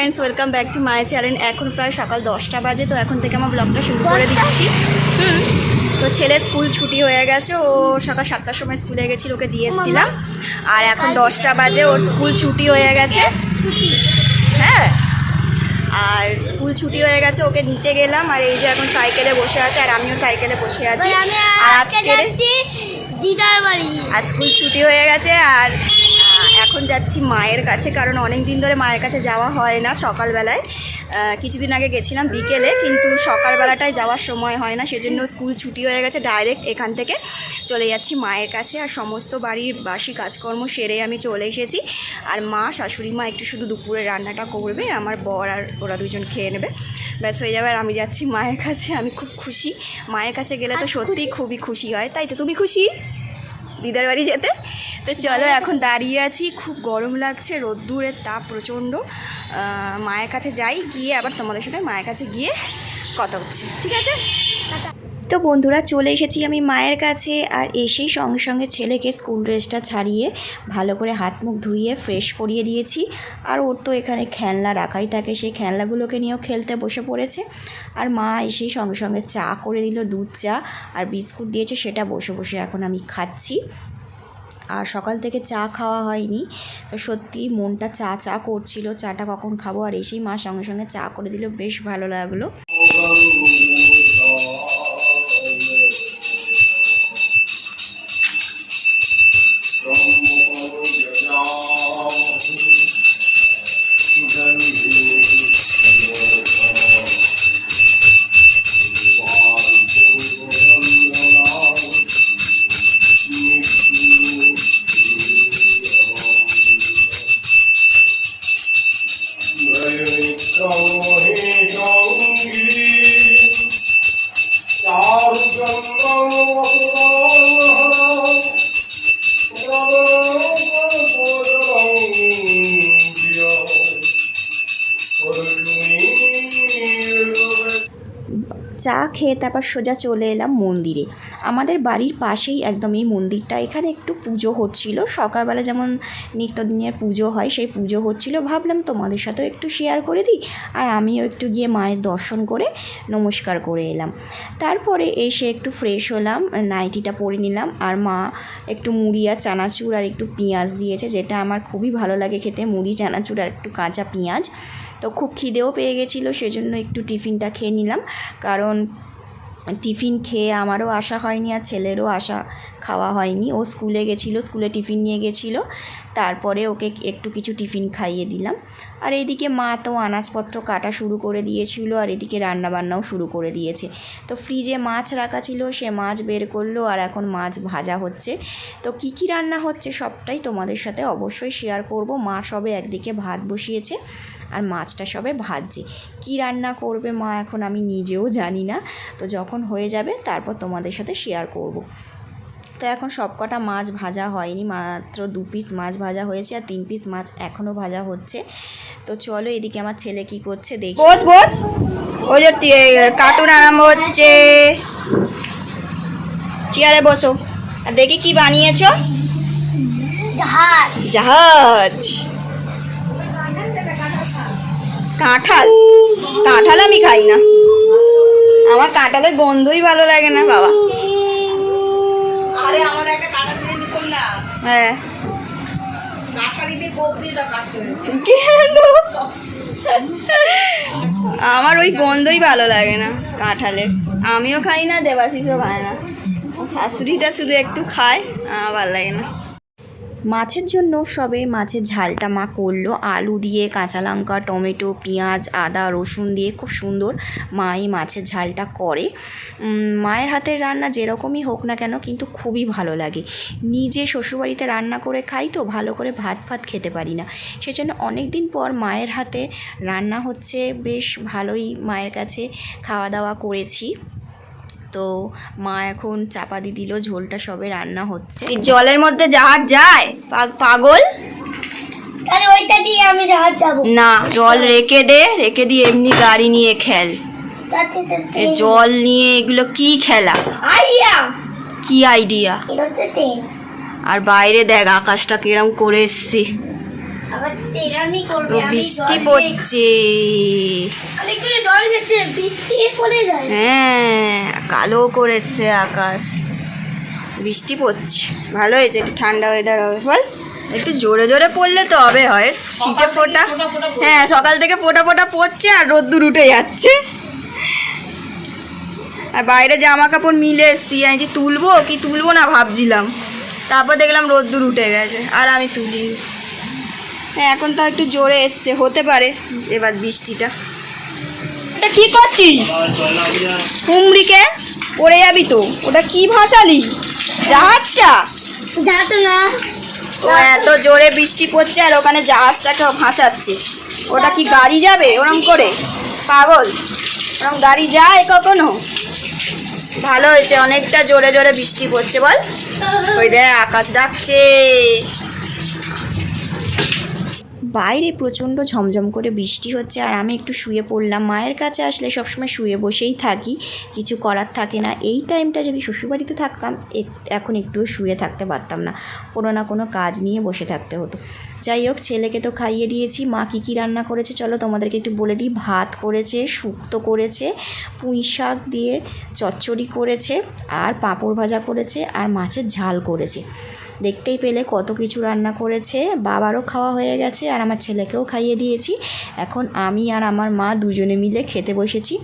Friends welcome back to my channel এখন প্রায় সকাল দশটা বাজে তো এখন থেকে আমার ব্লগটা শুরু করে দিচ্ছি। হুম। তো ছেলে স্কুল ছুটি হয়ে গেছে ও সকাল সাতটার সময় স্কুলে গেছিল ওকে দিয়ে এসেছিলাম। আর এখন দশটা বাজে ওর স্কুল ছুটি হয়ে গেছে। হ্যাঁ। আর স্কুল ছুটি হয়ে গেছে ওকে নিতে গেলাম। আর এই যে এখন সাইকেলে বসে আছে আর আমিও সাইকেলে বসে আছি। আর আজকে আজকে দিদার বাড়ি। আর স্কুল ছুটি হয়ে গেছে আর এখন যাচ্ছি মায়ের কাছে কারণ অনেক দিন ধরে মায়ের কাছে যাওয়া হয় না সকালবেলায়। কিছুদিন আগে গেছিলাম বিকেলে কিন্তু সকালবেলাটায় যাওয়ার সময় হয় না সেজন্য স্কুল ছুটি হয়ে গেছে ডাইরেক্ট এখান থেকে চলে যাচ্ছি মায়ের কাছে। আর সমস্ত বাড়ির বাসি কাজকর্ম সেরে আমি চলে এসেছি। আর মা শাশুড়ি মা একটু শুধু দুপুরে রান্নাটা করবে আমার বর আর ওরা দুজন খেয়ে নেবে। ব্যাস হয়ে যাবে। আর আমি যাচ্ছি মায়ের কাছে আমি খুব খুশি। মায়ের কাছে গেলে তো সত্যিই খুবই খুশি হয়। তাই তো তুমি খুশি? দিদার বাড়ি যেতে? তো চলো এখন দাঁড়িয়ে আছি। খুব গরম লাগছে, রোদ্দুরের তাপ প্রচণ্ড। মায়ের কাছে যাই, গিয়ে আবার তোমাদের সাথে মায়ের কাছে গিয়ে কথা হচ্ছে, ঠিক আছে? তো বন্ধুরা, চলে এসেছি আমি মায়ের কাছে, আর এসেই সঙ্গে সঙ্গে ছেলেকে স্কুল ড্রেসটা ছাড়িয়ে ভালো করে হাত মুখ ধুইয়ে ফ্রেশ করিয়ে দিয়েছি। আর ওর তো এখানে খেলনা রাখাই থাকে, সেই খেলনাগুলোকে নিয়েও খেলতে বসে পড়েছে। আর মা এসেই সঙ্গে সঙ্গে চা করে দিল, দুধ চা আর বিস্কুট দিয়েছে, সেটা বসে বসে এখন আমি খাচ্ছি। আর সকাল থেকে চা খাওয়া হয়নি। তো সত্যি মনটা চা চা করছিল, চাটা কখন খাব? আর এসেই মা সঙ্গে সঙ্গে চা করে দিল, বেশ ভালো লাগল। খেয়ে তারপর সোজা চলে এলাম মন্দিরে। আমাদের বাড়ির পাশেই একদম এই মন্দিরটা। এখানে একটু পুজো হচ্ছিল। সকালবেলা যেমন নিত্যদিনের পুজো হয়, সেই পুজো হচ্ছিল। ভাবলাম তোমাদের সাথেও একটু শেয়ার করে দিই। আর আমিও একটু গিয়ে মায়ের দর্শন করে নমস্কার করে এলাম। তারপরে এসে একটু ফ্রেশ হলাম, নাইটিটা পরে নিলাম। আর মা একটু মুড়ি আর চানাচুর আর একটু পেঁয়াজ দিয়েছে, যেটা আমার খুবই ভালো লাগে খেতে। মুড়ি, চানাচুর আর একটু কাঁচা পেঁয়াজ। তো খুব খিদেও পেয়ে গেছিল, সেজন্য একটু টিফিনটা খেয়ে নিলাম। কারণ টিফিন খেয়ে আমারও আসা হয়নি আর ছেলেরও আসা খাওয়া হয়নি। ও স্কুলে গেছিল, স্কুলে টিফিন নিয়ে গেছিল। তারপরে ওকে একটু কিছু টিফিন খাইয়ে দিলাম। আর এইদিকে মা তো আনাজপত্র কাটা শুরু করে দিয়েছিল আর এদিকে রান্নাবান্নাও শুরু করে দিয়েছে। তো ফ্রিজে মাছ রাখা ছিল, সে মাছ বের করল আর এখন মাছ ভাজা হচ্ছে। তো কি কি রান্না হচ্ছে সবটাই তোমাদের সাথে অবশ্যই শেয়ার করব। মা সবে একদিকে ভাত বসিয়েছে। আর মাছটা সবে ভাজছে। কি রান্না করবে মা এখন আমি নিজেও জানি না। তো যখন হয়ে যাবে তারপর তোমাদের সাথে শেয়ার করব। তো এখন সবকটা মাছ ভাজা হয়নি মাত্র দু পিস মাছ ভাজা হয়েছে আর তিন পিস মাছ এখনও ভাজা হচ্ছে। তো চলো এদিকে আমার ছেলে কি করছে দেখি। বোঝ বোঝ ওই যে কার্টুন আরম্ভ হচ্ছে। চেয়ারে বসো। আর দেখি কি বানিয়েছো? জাহাজ। জাহাজ। কাঁঠাল। কাঁঠাল আমি খাই না। আমার কাঁঠালের গন্ধই ভালো লাগে না বাবা। আরে আমার একটা না। হ্যাঁ। আমার ওই গন্ধই ভালো লাগে না কাঁঠালের। আমিও খাই না দেবাশিসও খায় না। শাশুড়িটা শুধু একটু খায় আমার ভালো লাগে না। মাছের জন্য সবে মাছের ঝালটা মা করল। আলু দিয়ে, কাঁচা লঙ্কা, টমেটো, পেঁয়াজ, আদা, রসুন দিয়ে খুব সুন্দর মা এই মাছের ঝালটা করে। মায়ের হাতের রান্না যেরকমই হোক না কেন কিন্তু খুবই ভালো লাগে। নিজে শ্বশুরবাড়িতে রান্না করে খাই তো ভালো করে ভাত ফাত খেতে পারি না। সেজন্য অনেক দিন পর মায়ের হাতে রান্না হচ্ছে, বেশ ভালোই মায়ের কাছে খাওয়া দাওয়া করেছি। তো মা এখন চাপা দিয়ে দিল ঝোলটা সবে রান্না হচ্ছে। জলের মধ্যে জাহাজ যায়? পাগল? তাহলে ওইটা দিয়ে আমি জাহাজ যাব। না জল রেখে দে রেখে দিয়ে এমনি গাড়ি নিয়ে খেল। এ জল নিয়ে এগুলো কি খেলা? আইয়া কি আইডিয়া? আর বাইরে দেখ আকাশটা কিরম করে এসছি। তো বৃষ্টি পড়ছে। হ্যাঁ কালো করেছে আকাশ। বৃষ্টি পড়ছে। ভালো হয়েছে একটু ঠান্ডা ওয়েদার হবে। বল একটু জোরে জোরে পড়লে তো হবে হয়। ছিটে ফোটা। হ্যাঁ সকাল থেকে ফোটা ফোটা পড়ছে আর রোদ্দুর উঠে যাচ্ছে। আর বাইরে জামা কাপড় মিলে এসছি। আমি যে তুলবো কি তুলবো না ভাবছিলাম। তারপর দেখলাম রোদ্দুর উঠে গেছে। আর আমি তুলি হ্যাঁ এখন তো একটু জোরে এসছে হতে পারে এবার বৃষ্টিটা। এটা কি করছিস? হুমড়িকে পড়ে যাবি তো। ওটা কি ভাসালি? জাহাজটা না। ও এত জোরে বৃষ্টি পড়ছে আর ওখানে জাহাজটাকে ভাসাচ্ছে। ওটা কি গাড়ি যাবে ওরম করে? পাগল। ওরম গাড়ি যায় কখনো? ভালো হয়েছে অনেকটা জোরে জোরে বৃষ্টি পড়ছে বল। ওই দেখ আকাশ ডাকছে। বাইরে প্রচণ্ড ঝমঝম করে বৃষ্টি হচ্ছে আর আমি একটু শুয়ে পড়লাম। মায়ের কাছে আসলে সবসময় শুয়ে বসেই থাকি, কিছু করার থাকে না। এই টাইমটা যদি শ্বশুরবাড়িতে থাকতাম এখন একটু শুয়ে থাকতে পারতাম না। কোনো না কোনো কাজ নিয়ে বসে থাকতে হতো। যাই হোক, ছেলেকে তো খাইয়ে দিয়েছি। মা কী কী রান্না করেছে চলো তোমাদেরকে একটু বলে দিই। ভাত করেছে, শুক্তো করেছে, পুঁই শাক দিয়ে চচ্চড়ি করেছে, আর পাঁপড় ভাজা করেছে, আর মাছের ঝাল করেছে। দেখতেই পেলে কত কিছু রান্না করেছে। বাবারও খাওয়া হয়ে গেছে আর আমার ছেলেকেও খাইয়ে দিয়েছি। এখন আমি আর আমার মা দুজনে মিলে খেতে বসেছি।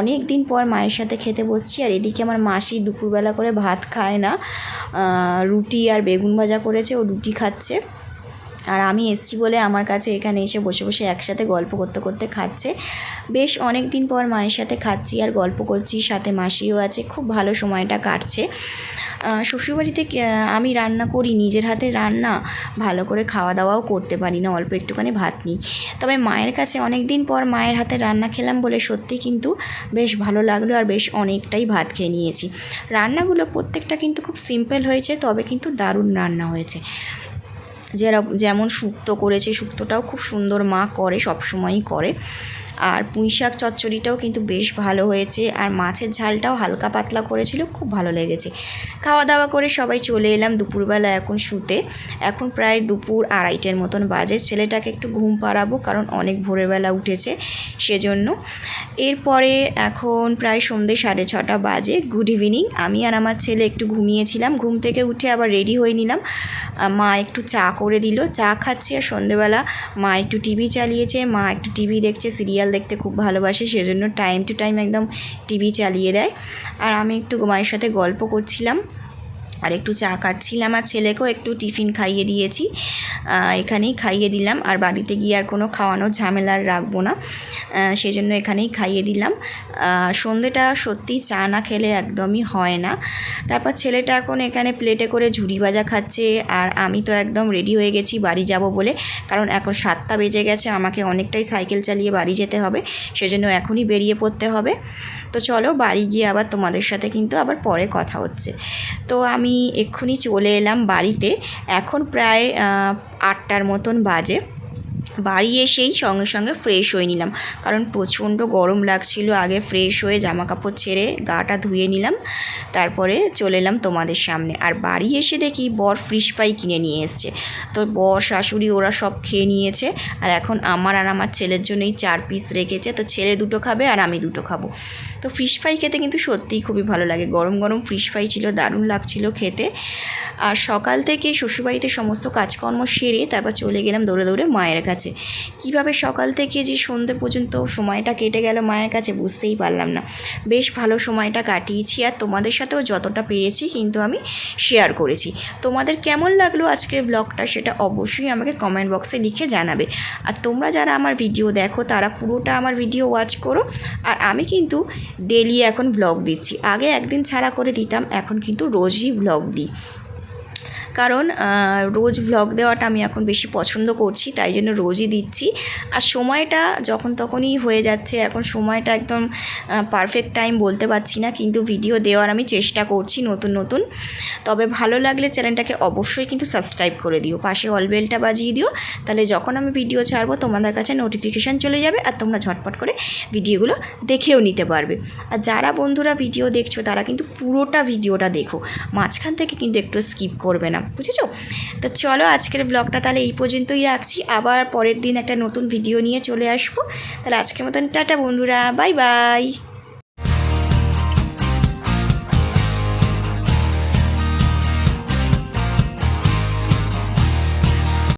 অনেক দিন পর মায়ের সাথে খেতে বসছি আর এদিকে আমার মাসি দুপুরবেলা করে ভাত খায় না। রুটি আর বেগুন ভাজা করেছে, ও রুটি খাচ্ছে। আর আমি এসছি বলে আমার কাছে এখানে এসে বসে বসে একসাথে গল্প করতে করতে খাচ্ছে। বেশ অনেক দিন পর মায়ের সাথে খাচ্ছি আর গল্প করছি, সাথে মাসিও আছে। খুব ভালো সময়টা কাটছে। শ্বশুরবাড়িতে আমি রান্না করি, নিজের হাতে রান্না, ভালো করে খাওয়া দাওয়াও করতে পারি না, অল্প একটুখানি ভাত নিই। তবে মায়ের কাছে অনেক দিন পর মায়ের হাতে রান্না খেলাম বলে সত্যি কিন্তু বেশ ভালো লাগল আর বেশ অনেকটাই ভাত খেয়ে নিয়েছি। রান্নাগুলো প্রত্যেকটা কিন্তু খুব সিম্পল হয়েছে, তবে কিন্তু দারুণ রান্না হয়েছে। যেমন শুক্তো করেছে, শুক্তোটাও খুব সুন্দর মা করে, সবসময়ই করে। আর পুঁই শাক চচ্চড়িটাও কিন্তু বেশ ভালো হয়েছে আর মাছের ঝালটাও হালকা পাতলা করেছিল, খুব ভালো লেগেছে। খাওয়া দাওয়া করে সবাই চলে এলাম দুপুরবেলা এখন শুতে। এখন প্রায় দুপুর আড়াইটের মতন বাজে। ছেলেটাকে একটু ঘুম পাড়াবো কারণ অনেক ভোরবেলা উঠেছে সেজন্য। এরপরে এখন প্রায় সন্ধে সাড়ে ছটা বাজে। Good evening. আমি আর আমার ছেলে একটু ঘুমিয়েছিলাম। ঘুম থেকে উঠে আবার রেডি হয়ে নিলাম। মা একটু চা করে দিল। চা খাচ্ছি আর সন্ধেবেলা মা একটু টিভি চালিয়েছে। মা একটু টিভি দেখছে, সিরিয়াল দেখতে খুব ভালোবাসে, সেজন্য টাইম টু টাইম একদম টিভি চালিয়ে দেয়। আর আমি একটু মায়ের সাথে গল্প করছিলাম। আর একটু চা খাচ্ছিলাম আর ছেলেকেও একটু টিফিন খাইয়ে দিয়েছি। এখানেই খাইয়ে দিলাম। আর বাড়িতে গিয়ে আর কোনো খাওয়ানোর ঝামেলা আর রাখব না। সেই জন্য এখানেই খাইয়ে দিলাম। সন্ধেটা সত্যিই চা না খেলে একদমই হয় না। তারপর ছেলেটা এখন এখানে প্লেটে করে ঝুড়ি ভাজা খাচ্ছে। আর আমি তো একদম রেডি হয়ে গেছি বাড়ি যাব বলে। কারণ এখন সাতটা বেজে গেছে। আমাকে অনেকটাই সাইকেল চালিয়ে বাড়ি যেতে হবে। সেজন্য এখনই বেরিয়ে পড়তে হবে। তো চলো বাড়ি গিয়ে আবার তোমাদের সাথে কিন্তু আবার পরে কথা হচ্ছে। তো আমি এক্ষুনি চলে এলাম বাড়িতে। এখন প্রায় আটটার মতন বাজে। বাড়ি এসেই সঙ্গে সঙ্গে ফ্রেশ হয়ে নিলাম। কারণ প্রচণ্ড গরম লাগছিল, আগে ফ্রেশ হয়ে জামা কাপড় ছেড়ে গাটা ধুয়ে নিলাম। তারপরে চলে এলাম তোমাদের সামনে। আর বাড়ি এসে দেখি বর ফ্রিশ ফ্রাই কিনে নিয়ে এসছে। তো বর, শাশুড়ি ওরা সব খেয়ে নিয়েছে। আর এখন আমার আর আমার ছেলের জন্যই চার পিস রেখেছে। তো ছেলে দুটো খাবে আর আমি দুটো খাব। তো ফিশ ফ্রাই খেতে কিন্তু সত্যিই খুবই ভালো লাগে। গরম গরম ফিশ ফ্রাই ছিল, দারুণ লাগছিল খেতে। আর সকাল থেকে শ্বশুরবাড়িতে সমস্ত কাজকর্ম সেরে তারপর চলে গেলাম দৌড়ে দৌড়ে মায়ের কাছে। কীভাবে সকাল থেকে যে সন্ধে পর্যন্ত সময়টা কেটে গেল মায়ের কাছে বুঝতেই পারলাম না। বেশ ভালো সময়টা কাটিয়েছি আর তোমাদের সাথেও যতটা পেরেছি কিন্তু আমি শেয়ার করেছি। তোমাদের কেমন লাগল আজকের ব্লগটা সেটা অবশ্যই আমাকে কমেন্ট বক্সে লিখে জানাবে। আর তোমরা যারা আমার ভিডিও দেখো তারা পুরোটা আমার ভিডিও ওয়াচ করো। আর আমি কিন্তু ডেলি এখন ব্লগ দিচ্ছি। আগে একদিন ছাড়া করে দিতাম, এখন কিন্তু রোজই ব্লগ দিই। কারণ রোজ ভ্লগ দেওয়াটা আমি এখন বেশি পছন্দ করছি, তাই জন্য রোজই দিচ্ছি। আর সময়টা যখন তখনই হয়ে যাচ্ছে, এখন সময়টা একদম পারফেক্ট টাইম বলতে পারছি না, কিন্তু ভিডিও দেওয়ার আমি চেষ্টা করছি নতুন নতুন। তবে ভালো লাগলে চ্যানেলটাকে অবশ্যই কিন্তু সাবস্ক্রাইব করে দিও, পাশে অলবেলটা বাজিয়ে দিও, তাহলে যখন আমি ভিডিও ছাড়বো, তোমাদের কাছে নোটিফিকেশান চলে যাবে, আর তোমরা ঝটপট করে ভিডিওগুলো দেখেও নিতে পারবে। আর যারা বন্ধুরা ভিডিও দেখছ, তারা কিন্তু পুরোটা ভিডিওটা দেখো, মাঝখান থেকে কিন্তু একটু স্কিপ করবে না। বুঝেছ? তো চলো আজকের ব্লগটা তাহলে এই পর্যন্তই রাখছি। আবার পরের দিন একটা নতুন ভিডিও নিয়ে চলে আসব। তাহলে আজকের মতন টাটা বন্ধুরা। Bye bye